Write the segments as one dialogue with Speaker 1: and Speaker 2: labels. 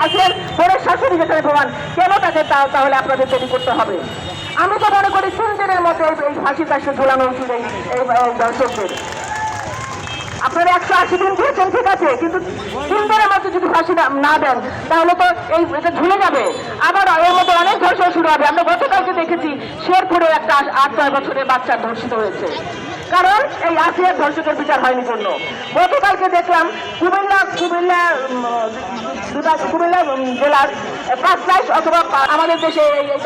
Speaker 1: আসেন পরের শাশুড়ি যেখানে প্রমাণ কেন তাকে তা- তাহলে আপনাদের তৈরি করতে হবে? আমি তো মনে করি তিন দিনের মতো এই ফাঁসির কাছে ঝোলানো উচিত এই দর্শকদের। আপনারা একশো আশি দিন দিয়েছেন, ঠিক আছে, কিন্তু তিন মতো যদি ফাঁসি না- দেন, তাহলে তো এই এটা ঝুলে যাবে। আবার এর মতো অনেক ধর্ষণ শুরু হবে। আমরা গতকালকে দেখেছি শেরপুরে একটা আট- নয় বছরের বাচ্চা ধর্ষিত হয়েছে। কারণ এই আসিয়ার ধর্ষকের বিচার হয়নি জন্য গতকালকে দেখলাম কুমিল্লা কুমিল্লা কুমিল্লা জেলার অথবা আমাদের দেশে এই এই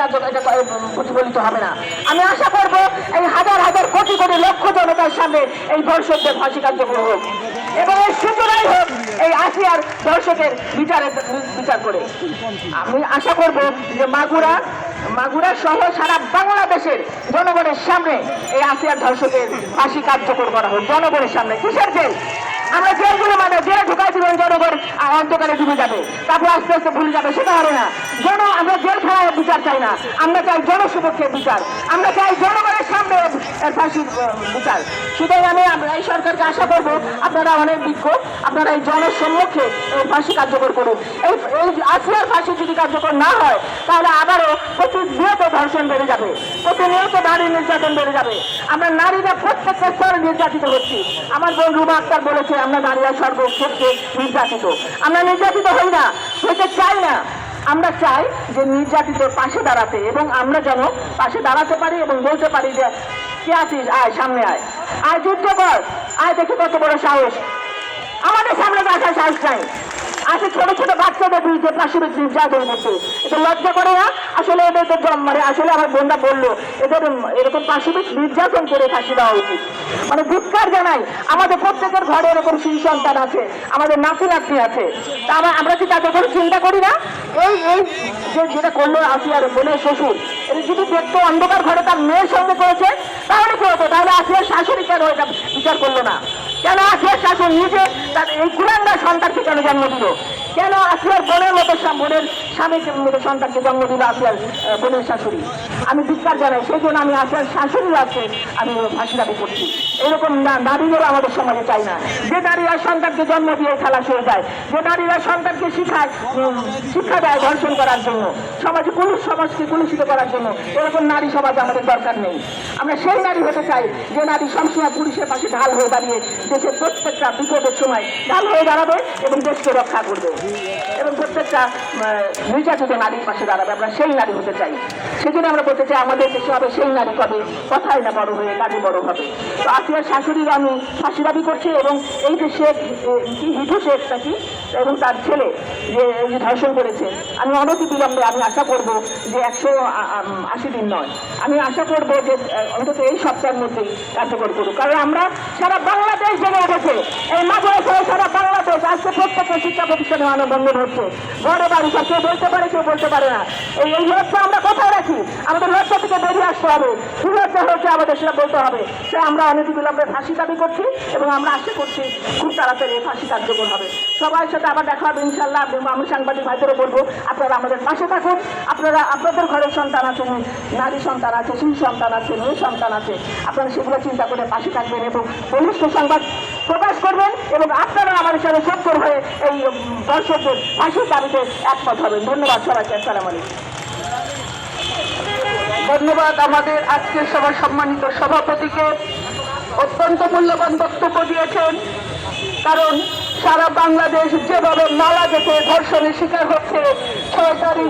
Speaker 1: প্রতিফলিত হবে না। আমি আশা করব এই হাজার হাজার কোটি কোটি লক্ষ জনতার সামনে এই ধর্ষকদের ফাঁসি কার্যক্রম হোক। এবং সূচনাই হোক, এই আসিয়ার বিচারের বিচার করে। আমি আশা করব যে মাগুরা মাগুরা সহ সারা বাংলাদেশের জনগণের সামনে এই আসিয়ার ধর্ষকের ফাঁসি কার্যকর করা হোক। জনগণের সামনে। কিসের জেল? আমরা জেলগুলো মানে জেলে ঢুকাই দিবেন জনগণ অন্ধকারে ডুবে যাবে। তারপর আস্তে আস্তে ভুলে যাবে সেটা হবে না। জন আমরা জেল খেলার বিচার চাই না। আমরা চাই জনসুপক্ষের বিচার। আমরা চাই জনগণের সামনে ফাঁসির বিচার। সুতরাং আমি আমরা এই সরকারকে আশা করব, আপনারা অনেক বিক্ষোভ, আপনারা এই জনসম্মুখে ফাঁসি কার্যকর করুন। এই এই আসিয়ার যদি কার্যকর না হয়, তাহলে আবারও প্রতিনিয়ত ধর্ষণ বেড়ে যাবে। প্রতিনিয়ত নারী নির্যাতন বেড়ে যাবে। আমরা নারীরা প্রত্যেকটা স্তরে নির্যাতিত হচ্ছি। আমার বোন রুমা আক্তার বলেছে, আমরা নারীরা সর্বক্ষেত্রে নির্যাতিত। আমরা নির্যাতিত হই না, হইতে চাই না। আমরা চাই যে নির্যাতিত পাশে দাঁড়াতে এবং আমরা যেন পাশে দাঁড়াতে পারি এবং বলতে পারি যে, কে আছিস? আয়, সামনে আয়। আয়, যুদ্ধ কর। আয়, দেখি কত বড় সাহস। আমাদের সামনে আসার সাহস নাই। আছে ছোট ছোট বাচ্চাদের বিরুদ্ধে পাশবিক নির্যাতন করছে এটা লজ্জা করে না? আসলে এদের তো জন্ম মানে আসলে আমার বোনরা বলল, এদের এরকম পাশবিক নির্যাতন করে ফাঁসি দেওয়া উচিত। মানে ধিক্কার জানাই, আমাদের প্রত্যেকের ঘরে এরকম শিশু সন্তান আছে, আমাদের নাতি নাতনি আছে। তা আমরা কি তাদের কোনো চিন্তা করি না? এই এই যে যেটা করল আসিয়ার বোনের শ্বশুর এটা যদি দেখতো অন্ধকার ঘরে তার মেয়ের সঙ্গে করেছে তাহলে কি হতো? তাহলে আসিয়ার শাশুড়ি কেন এটা বিচার করল না কেন নিজে তার এই কুলাঙ্গার সন্তানকে কেন জন্ম দিল? কেন আসলে বোনের মতো বোনের স্বামীকে সন্তানকে জন্ম দিল আসিয়ার বোনের শাশুড়ি। আমি ধিক্কার জানাই, সেই জন্য আমি আসিয়ার শাশুড়ি আছে আমি ফাঁসি দাবি করছি। এরকম না- নারীদেরও আমাদের সমাজে চাই না। যে নারীরা সন্তানকে জন্ম দিয়ে খেলা শুরু যায়, যে নারীরা সন্তানকে শিখায় শিক্ষা দেয় ধর্ষণ করার জন্য, সমাজে কুলুষ সমাজকে কুলুষিত করার জন্য, এরকম নারী সমাজ আমাদের দরকার নেই। আমরা সেই নারী হতে চাই, যে নারী সবসময় পুলিশের পাশে ঢাল হয়ে দাঁড়িয়ে দেশের প্রত্যেকটা বিপদের সময় ঢাল হয়ে দাঁড়াবে এবং দেশকে রক্ষা করবে। এবং প্রত্যেকটা নির্যাতিত নারীর পাশে দাঁড়াবে আমরা সেই নারী হতে চাই। সেজন্য আমরা বলতে চাই আমাদের দেশে হবে সেই নারী কবে? কথায় না বড় হয়ে কাজে বড় হবে। তো আসিয়ার শাশুড়ির আমি ফাঁসি দাবি করছি এবং এই এ, কি হিটু শেখ নাকি এবং তার ছেলে যে ধর্ষণ করেছে, আমি অনতি বিলম্বে, আমি আশা করব যে একশো আশি দিন নয়। আমি আশা করব যে অন্তত এই সপ্তাহের মধ্যেই কার্যকর করুক। কারণ আমরা সারা বাংলাদেশ জেগে উঠেছে। এই মাঝে সারা বাংলাদেশ আজকে প্রত্যেকটা শিক্ষা প্রতিষ্ঠানে মানববন্ধন হচ্ছে। ঘরে বাড়ি সব কেউ বলতে পারে, কেউ বলতে পারে না। এই এই লক্ষ্য আমরা কোথায় রাখি? আমাদের লক্ষ্য থেকে বেরিয়ে আসতে হবে। লক্ষ্য হচ্ছে আমাদের সেটা বলতে হবে। সে আমরা অনতি বিলম্বে ফাঁসি দাবি করছি এবং আমরা আশা করছি খুব তাড়াতাড়ি ফাঁসি কার্যকর হবে। সবার সাথে আবার দেখা হবে ইনশাল্লাহ আমি সাংবাদিক ভাইদেরও বলব, আপনারা আমাদের পাশে থাকুন। আপনারা, আপনাদের ঘরের সন্তান আছে নারী সন্তান আছে শিশু সন্তান আছে, মেয়ে সন্তান আছে। আপনারা সেগুলো চিন্তা করে পাশে থাকবেন এবং বলিষ্ঠ সংবাদ প্রকাশ করবেন এবং আপনারা আমাদের সাথে সত্তর হয়ে এই দর্শকদের ফাঁসির দাবিতে একমত হবেন। ধন্যবাদ সবাইকে, আসসালাম আলাইকুম। ধন্যবাদ আমাদের আজকের সবার সম্মানিত সভাপতিকে। অত্যন্ত মূল্যবান বক্তব্য দিয়েছেন। কারণ সারা বাংলাদেশ যেভাবে মালা যেতে ধর্ষণের শিকার হচ্ছে সরকারি